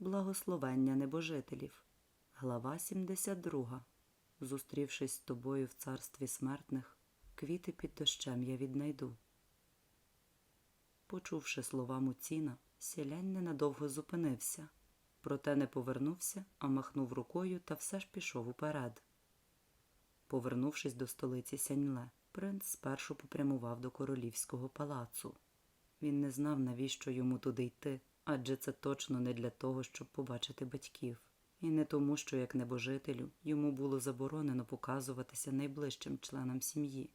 Благословення небожителів. Глава 72. Зустрівшись з тобою в царстві смертних, квіти під дощем я віднайду. Почувши слова Муціна, сілянь ненадовго зупинився, проте не повернувся, а махнув рукою та все ж пішов уперед. Повернувшись до столиці Сяньле, принц спершу попрямував до королівського палацу. Він не знав, навіщо йому туди йти, адже це точно не для того, щоб побачити батьків, і не тому, що як небожителю йому було заборонено показуватися найближчим членам сім'ї.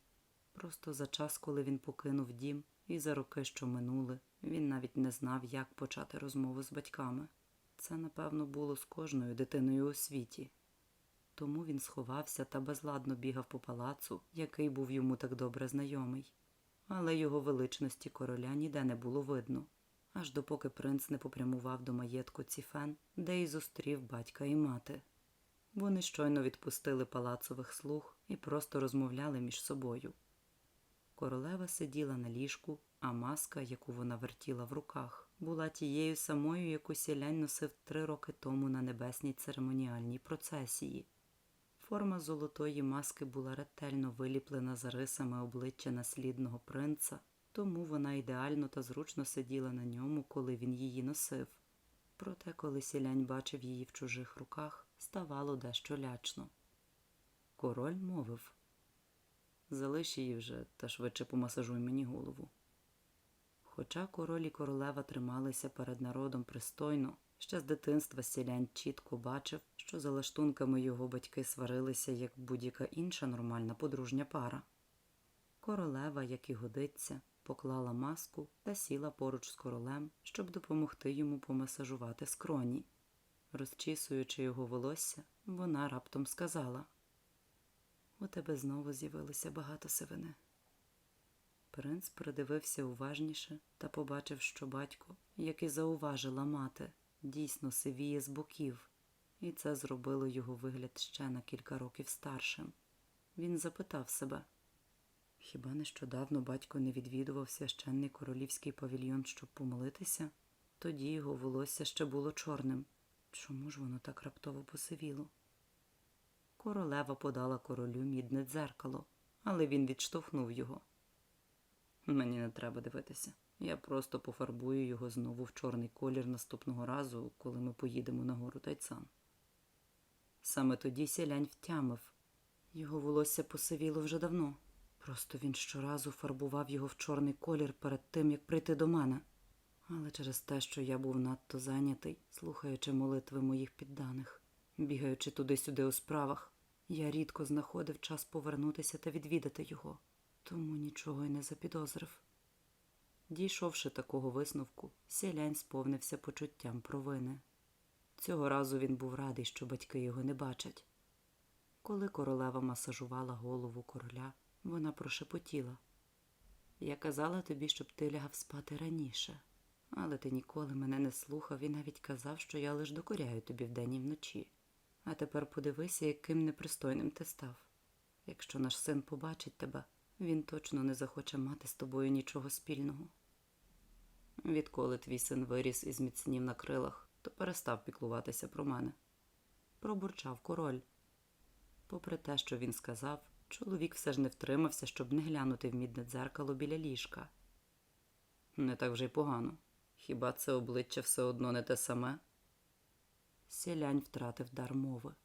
Просто за час, коли він покинув дім, і за роки, що минули, він навіть не знав, як почати розмову з батьками. Це, напевно, було з кожною дитиною у світі. Тому він сховався та безладно бігав по палацу, який був йому так добре знайомий. Але його величності короля ніде не було видно, аж допоки принц не попрямував до маєтку Ціфен, де й зустрів батька і мати. Вони щойно відпустили палацових слуг і просто розмовляли між собою. Королева сиділа на ліжку, а маска, яку вона вертіла в руках, була тією самою, яку сілянь носив три роки тому на небесній церемоніальній процесії. Форма золотої маски була ретельно виліплена за рисами обличчя наслідного принца, тому вона ідеально та зручно сиділа на ньому, коли він її носив. Проте, коли сілянь бачив її в чужих руках, ставало дещо лячно. Король мовив Залиш її вже та швидше помасажуй мені голову. Хоча король і королева трималися перед народом пристойно, ще з дитинства сілянь чітко бачив, що за лаштунками його батьки сварилися як будь-яка інша нормальна подружня пара. Королева, як і годиться, поклала маску та сіла поруч з королем, щоб допомогти йому помасажувати скроні. Розчісуючи його волосся, вона раптом сказала У тебе знову з'явилося багато сивини. Принц придивився уважніше та побачив, що батько, як і зауважила мати, дійсно сивіє з боків, і це зробило його вигляд ще на кілька років старшим. Він запитав себе хіба нещодавно батько не відвідував священний королівський павільйон, щоб помолитися? Тоді його волосся ще було чорним. Чому ж воно так раптово посивіло? Королева подала королю мідне дзеркало, але він відштовхнув його. Мені не треба дивитися. Я просто пофарбую його знову в чорний колір наступного разу, коли ми поїдемо на гору Тайцан. Саме тоді сілянь втямив. Його волосся посивіло вже давно. Просто він щоразу фарбував його в чорний колір перед тим, як прийти до мене. Але через те, що я був надто зайнятий, слухаючи молитви моїх підданих, бігаючи туди-сюди у справах, я рідко знаходив час повернутися та відвідати його, тому нічого й не запідозрив. Дійшовши такого висновку, сілянь сповнився почуттям провини. Цього разу він був радий, що батьки його не бачать. Коли королева масажувала голову короля, вона прошепотіла Я казала тобі, щоб ти лягав спати раніше, але ти ніколи мене не слухав і навіть казав, що я лиш докоряю тобі вдень і вночі. А тепер подивися, яким непристойним ти став. Якщо наш син побачить тебе, він точно не захоче мати з тобою нічого спільного. Відколи твій син виріс і зміцнів на крилах, то перестав піклуватися про мене. Пробурчав король. Попри те, що він сказав, чоловік все ж не втримався, щоб не глянути в мідне дзеркало біля ліжка. Не так вже й погано. Хіба це обличчя все одно не те саме? Сілянь втратив дар мови.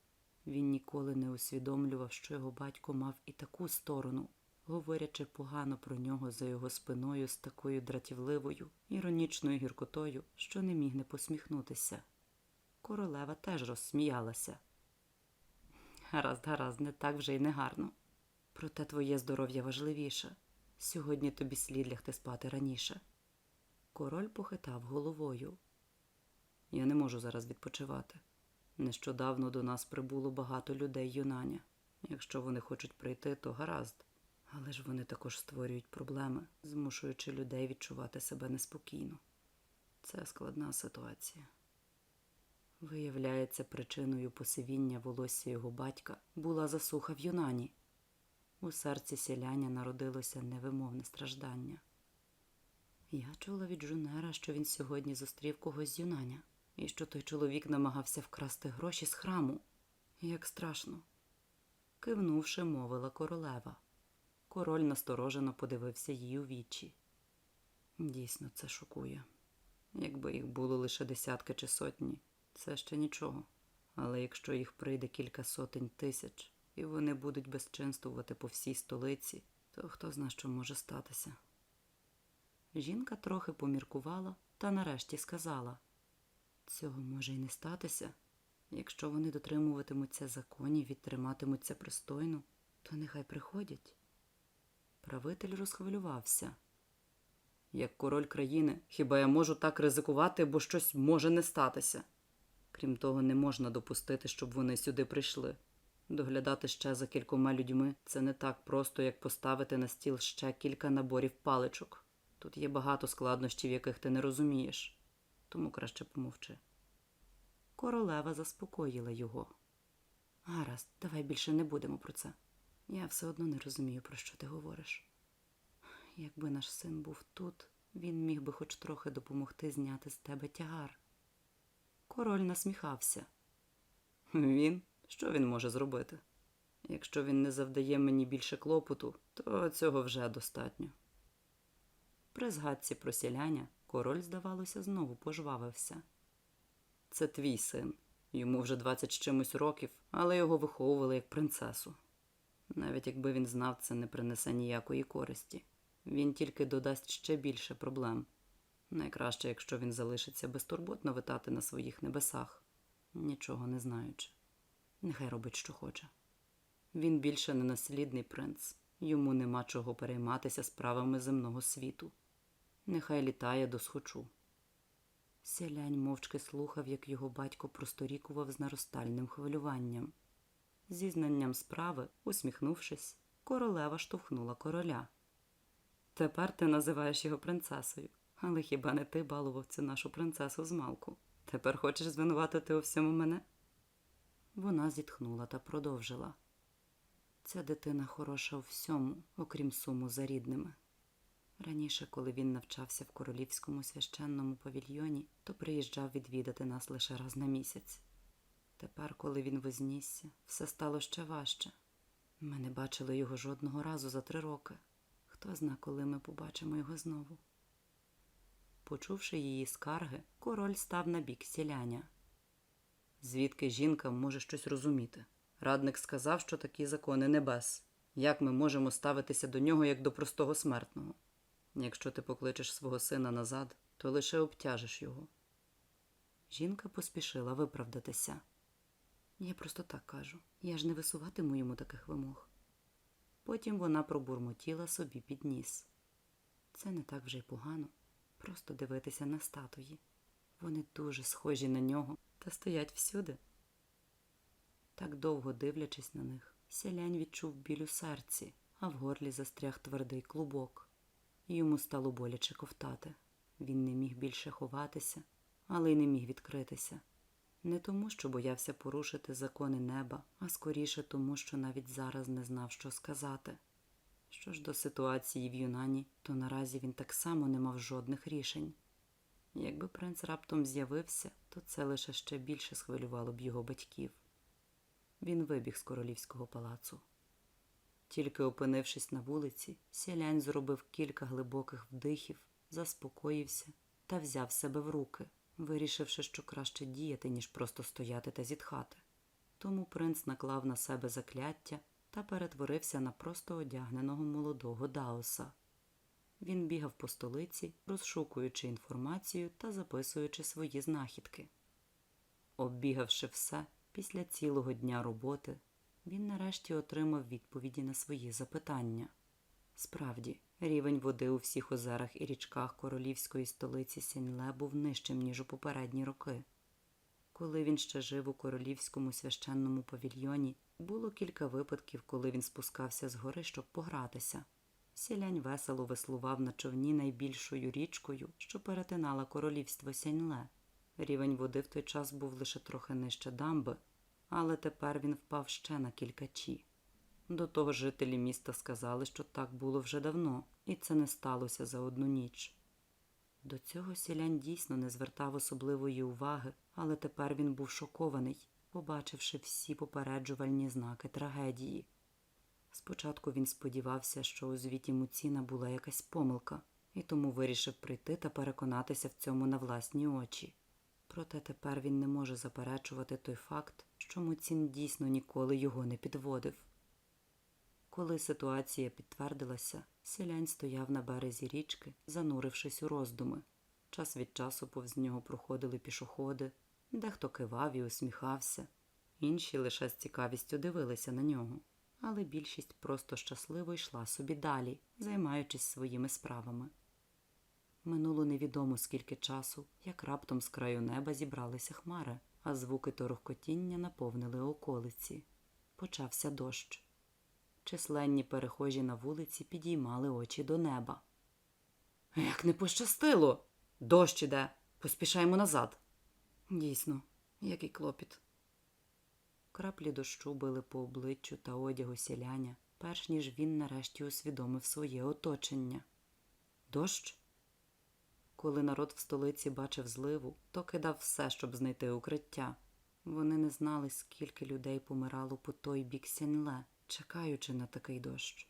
Він ніколи не усвідомлював, що його батько мав і таку сторону, говорячи погано про нього за його спиною з такою дратівливою, іронічною гіркотою, що не міг не посміхнутися. Королева теж розсміялася. Гаразд, гаразд, не так вже й не гарно. Проте твоє здоров'я важливіше. Сьогодні тобі слід лягти спати раніше. Король похитав головою. Я не можу зараз відпочивати. Нещодавно до нас прибуло багато людей юнаня. Якщо вони хочуть прийти, то гаразд. Але ж вони також створюють проблеми, змушуючи людей відчувати себе неспокійно. Це складна ситуація. Виявляється, причиною посивіння волосся його батька була засуха в юнані. У серці сіляня народилося невимовне страждання. Я чула від Жунера, що він сьогодні зустрів когось з юнаня. і що той чоловік намагався вкрасти гроші з храму. Як страшно. Кивнувши, мовила королева. Король насторожено подивився їй у вічі. Дійсно, це шокує. Якби їх було лише десятки чи сотні, це ще нічого. Але якщо їх прийде кілька сотень тисяч, і вони будуть безчинствувати по всій столиці, то хто зна, що може статися. Жінка трохи поміркувала та нарешті сказала цього може й не статися. Якщо вони дотримуватимуться законів і триматимуться пристойно, то нехай приходять. Правитель розхвилювався. Як король країни, хіба я можу так ризикувати, бо щось може не статися? Крім того, не можна допустити, щоб вони сюди прийшли. Доглядати ще за кількома людьми це не так просто, як поставити на стіл ще кілька наборів паличок. Тут є багато складнощів, яких ти не розумієш, тому краще помовчи. Королева заспокоїла його. Гаразд, давай більше не будемо про це. Я все одно не розумію, про що ти говориш. Якби наш син був тут, він міг би хоч трохи допомогти зняти з тебе тягар. Король насміхався. Він? Що він може зробити? Якщо він не завдає мені більше клопоту, то цього вже достатньо. При згадці про сіляння король, здавалося, знову пожвавився. Це твій син. Йому вже двадцять з чимось років, але його виховували як принцесу. Навіть якби він знав, це не принесе ніякої користі. Він тільки додасть ще більше проблем. Найкраще, якщо він залишиться безтурботно витати на своїх небесах, нічого не знаючи. Нехай робить, що хоче. Він більше не наслідний принц, йому нема чого перейматися справами земного світу. Нехай літає до схочу. Селянь мовчки слухав, як його батько просторікував з наростальним хвилюванням. Зі знанням справи, усміхнувшись, королева штовхнула короля. Тепер ти називаєш його принцесою, але хіба не ти балував цю нашу принцесу з малку? Тепер хочеш звинуватити у всьому мене? Вона зітхнула та продовжила. Ця дитина хороша у всьому, окрім суму за рідними. Раніше, коли він навчався в королівському священному павільйоні, то приїжджав відвідати нас лише раз на місяць. Тепер, коли він вознісся, все стало ще важче. Ми не бачили його жодного разу за три роки. Хто зна, коли ми побачимо його знову. Почувши її скарги, король став на бік сіляня. Звідки жінка може щось розуміти? Радник сказав, що такі закони небес. Як ми можемо ставитися до нього як до простого смертного? Якщо ти покличеш свого сина назад, то лише обтяжеш його. Жінка поспішила виправдатися. Я просто так кажу. Я ж не висуватиму йому таких вимог. Потім вона пробурмотіла собі під ніс. Це не так вже й погано. Просто дивитися на статуї. Вони дуже схожі на нього та стоять всюди. Так довго дивлячись на них, селянь відчув біль у серці, а в горлі застряг твердий клубок. Йому стало боляче ковтати. Він не міг більше ховатися, але й не міг відкритися. Не тому, що боявся порушити закони неба, а скоріше тому, що навіть зараз не знав, що сказати. Що ж до ситуації в Юнані, то наразі він так само не мав жодних рішень. Якби принц раптом з'явився, то це лише ще більше схвилювало б його батьків. Він вибіг з королівського палацу. Тільки опинившись на вулиці, сілянь зробив кілька глибоких вдихів, заспокоївся та взяв себе в руки, вирішивши, що краще діяти, ніж просто стояти та зітхати. Тому принц наклав на себе закляття та перетворився на просто одягненого молодого Даоса. Він бігав по столиці, розшукуючи інформацію та записуючи свої знахідки. Оббігавши все, після цілого дня роботи, він нарешті отримав відповіді на свої запитання. Справді, рівень води у всіх озерах і річках королівської столиці Сіньле був нижчим, ніж у попередні роки. Коли він ще жив у королівському священному павільйоні, було кілька випадків, коли він спускався з гори, щоб погратися. Сілянь весело веслував на човні найбільшою річкою, що перетинала королівство Сяньле. Рівень води в той час був лише трохи нижче дамби, але тепер він впав ще на кілька чі. До того жителі міста сказали, що так було вже давно, і це не сталося за одну ніч. До цього сілянь дійсно не звертав особливої уваги, але тепер він був шокований, побачивши всі попереджувальні знаки трагедії. Спочатку він сподівався, що у звіті Муціна була якась помилка, і тому вирішив прийти та переконатися в цьому на власні очі. Проте тепер він не може заперечувати той факт, що Муцін дійсно ніколи його не підводив. Коли ситуація підтвердилася, селянь стояв на березі річки, занурившись у роздуми. Час від часу повз нього проходили пішоходи, дехто кивав і усміхався, інші лише з цікавістю дивилися на нього, але більшість просто щасливо йшла собі далі, займаючись своїми справами. Минуло невідомо скільки часу, як раптом з краю неба зібралися хмари, а звуки торохкотіння наповнили околиці. Почався дощ. Численні перехожі на вулиці підіймали очі до неба. Як не пощастило. Дощ іде. Поспішаємо назад. Дійсно, який клопіт. Краплі дощу били по обличчю та одягу сіляня, перш ніж він нарешті усвідомив своє оточення. Дощ? Коли народ в столиці бачив зливу, то кидав все, щоб знайти укриття. Вони не знали, скільки людей помирало по той бік сяньле, чекаючи на такий дощ.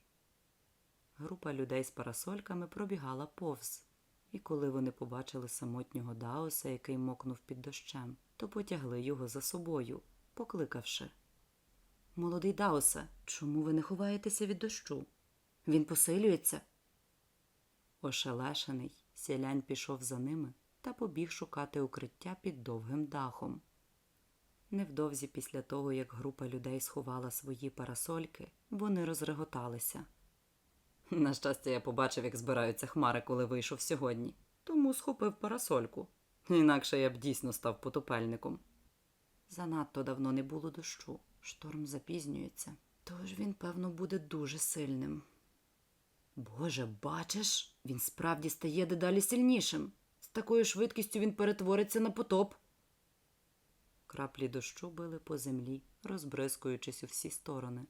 Група людей з парасольками пробігала повз, і коли вони побачили самотнього Даоса, який мокнув під дощем, то потягли його за собою, покликавши. Молодий Даосе, чому ви не ховаєтеся від дощу? Він посилюється. Ошелешений, сілянь пішов за ними та побіг шукати укриття під довгим дахом. Невдовзі після того, як група людей сховала свої парасольки, вони розреготалися. На щастя, я побачив, як збираються хмари, коли вийшов сьогодні, тому схопив парасольку. Інакше я б дійсно став потопельником. Занадто давно не було дощу, шторм запізнюється, тож він, певно, буде дуже сильним. Боже, бачиш, він справді стає дедалі сильнішим. З такою швидкістю він перетвориться на потоп. Краплі дощу били по землі, розбризкуючись у всі сторони.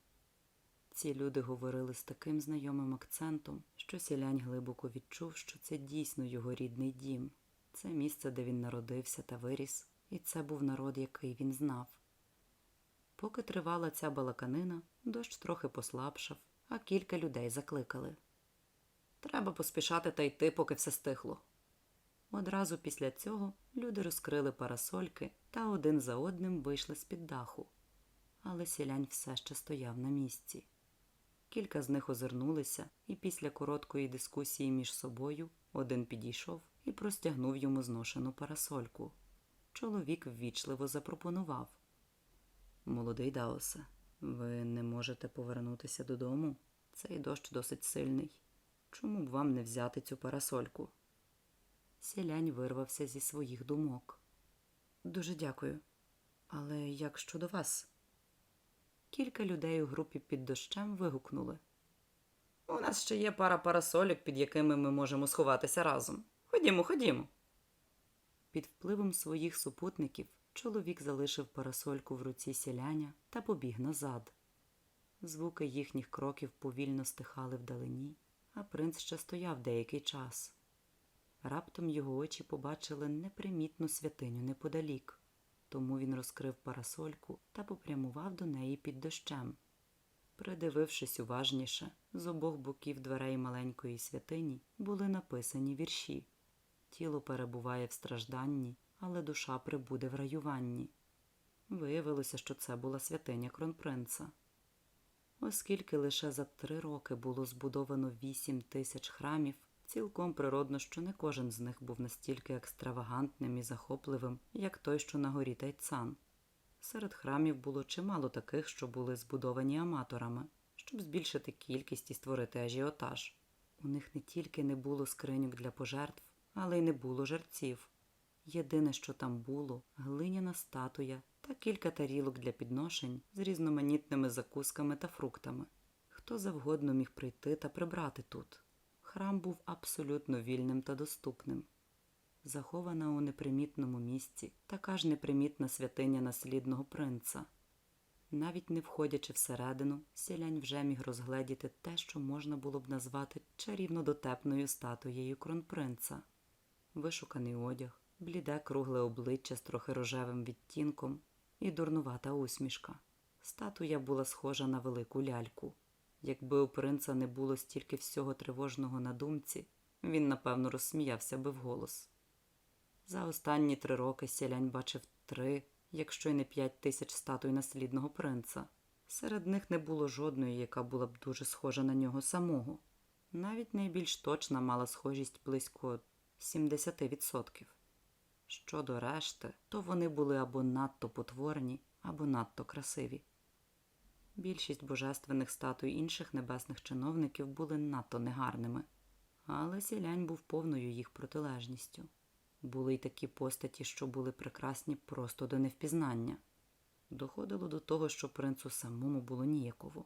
Ці люди говорили з таким знайомим акцентом, що сілянь глибоко відчув, що це дійсно його рідний дім, це місце, де він народився та виріс, і це був народ, який він знав. Поки тривала ця балаканина, дощ трохи послабшав, а кілька людей закликали. Треба поспішати та йти, поки все стихло. Одразу після цього люди розкрили парасольки та один за одним вийшли з-під даху. Але сілянь все ще стояв на місці. Кілька з них озирнулися, і після короткої дискусії між собою один підійшов і простягнув йому зношену парасольку. Чоловік ввічливо запропонував Молодий Даосе, ви не можете повернутися додому? Цей дощ досить сильний. Чому б вам не взяти цю парасольку? Сілянь вирвався зі своїх думок. Дуже дякую. Але як щодо вас? Кілька людей у групі під дощем вигукнули. У нас ще є пара парасолік, під якими ми можемо сховатися разом. Ходімо, ходімо. Під впливом своїх супутників чоловік залишив парасольку в руці сіляня та побіг назад. Звуки їхніх кроків повільно стихали вдалині, а принц ще стояв деякий час. Раптом його очі побачили непримітну святиню неподалік, тому він розкрив парасольку та попрямував до неї під дощем. Придивившись уважніше, з обох боків дверей маленької святині були написані вірші Тіло перебуває в стражданні, але душа прибуде в раюванні. Виявилося, що це була святиня кронпринца. Оскільки лише за три роки було збудовано вісім тисяч храмів, цілком природно, що не кожен з них був настільки екстравагантним і захопливим, як той, що на горі Тайцан. Серед храмів було чимало таких, що були збудовані аматорами, щоб збільшити кількість і створити ажіотаж. У них не тільки не було скриньок для пожертв, але й не було жерців. Єдине, що там було, глиняна статуя та кілька тарілок для підношень з різноманітними закусками та фруктами. Хто завгодно міг прийти та прибрати тут. Храм був абсолютно вільним та доступним. Захована у непримітному місці така ж непримітна святиня наслідного принца. Навіть не входячи всередину, сілянь вже міг розгледіти те, що можна було б назвати чарівно дотепною статуєю кронпринца. Вишуканий одяг, бліде кругле обличчя з трохи рожевим відтінком і дурнувата усмішка. Статуя була схожа на велику ляльку. Якби у принца не було стільки всього тривожного на думці, він, напевно, розсміявся би вголос. За останні три роки сілянь бачив три, якщо й не п'ять тисяч статуй наслідного принца. Серед них не було жодної, яка була б дуже схожа на нього самого. Навіть найбільш точна мала схожість близько 70%. Щодо решти, то вони були або надто потворні, або надто красиві. Більшість божественних статуй інших небесних чиновників були надто негарними, але сілянь був повною їх протилежністю. Були й такі постаті, що були прекрасні просто до невпізнання. Доходило до того, що принцу самому було ніяково.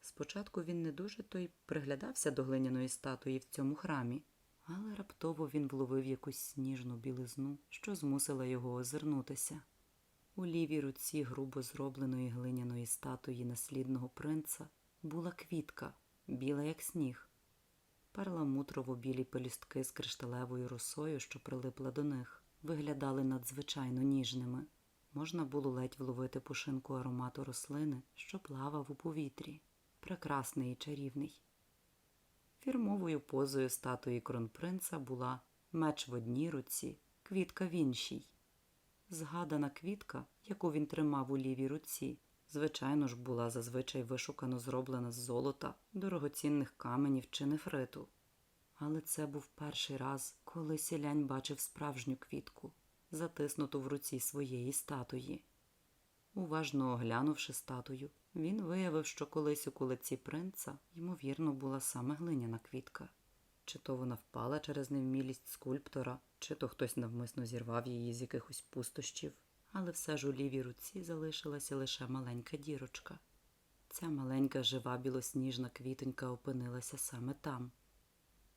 Спочатку він не дуже то й приглядався до глиняної статуї в цьому храмі, але раптово він вловив якусь сніжну білизну, що змусила його озирнутися. У лівій руці грубо зробленої глиняної статуї наслідного принца була квітка, біла як сніг. Перламутрово білі пелюстки з кришталевою росою, що прилипла до них, виглядали надзвичайно ніжними. Можна було ледь вловити пушинку аромату рослини, що плавав у повітрі, прекрасний і чарівний. Фірмовою позою статуї кронпринца була меч в одній руці, квітка в іншій. Згадана квітка, яку він тримав у лівій руці, звичайно ж була зазвичай вишукано зроблена з золота, дорогоцінних каменів чи нефриту. Але це був перший раз, коли сілянь бачив справжню квітку, затиснуту в руці своєї статуї. Уважно оглянувши статую, він виявив, що колись у кулиці принца, ймовірно, була саме глиняна квітка. Чи то вона впала через невмілість скульптора, чи то хтось навмисно зірвав її з якихось пустощів, але все ж у лівій руці залишилася лише маленька дірочка. Ця маленька жива білосніжна квітонька опинилася саме там.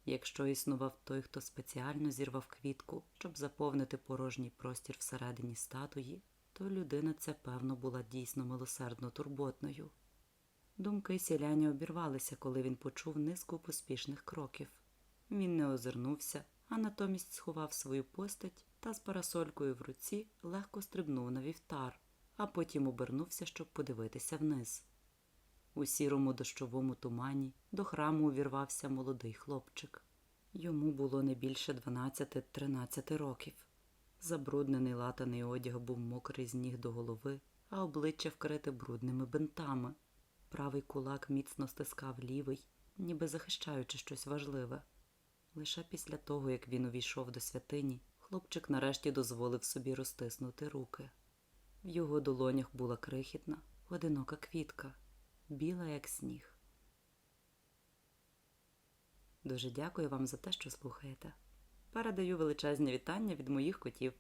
Якщо існував той, хто спеціально зірвав квітку, щоб заповнити порожній простір всередині статуї, то людина ця, певно, була дійсно милосердно турботною. Думки сіляні обірвалися, коли він почув низку поспішних кроків. Він не озирнувся, а натомість сховав свою постать та з парасолькою в руці легко стрибнув на вівтар, а потім обернувся, щоб подивитися вниз. У сірому дощовому тумані до храму увірвався молодий хлопчик. Йому було не більше 12-13 років. Забруднений латаний одяг був мокрий з ніг до голови, а обличчя вкрите брудними бинтами. Правий кулак міцно стискав лівий, ніби захищаючи щось важливе. Лише після того, як він увійшов до святині, хлопчик нарешті дозволив собі розтиснути руки. В його долонях була крихітна, одинока квітка, біла, як сніг. Дуже дякую вам за те, що слухаєте. Передаю величезні вітання від моїх котів.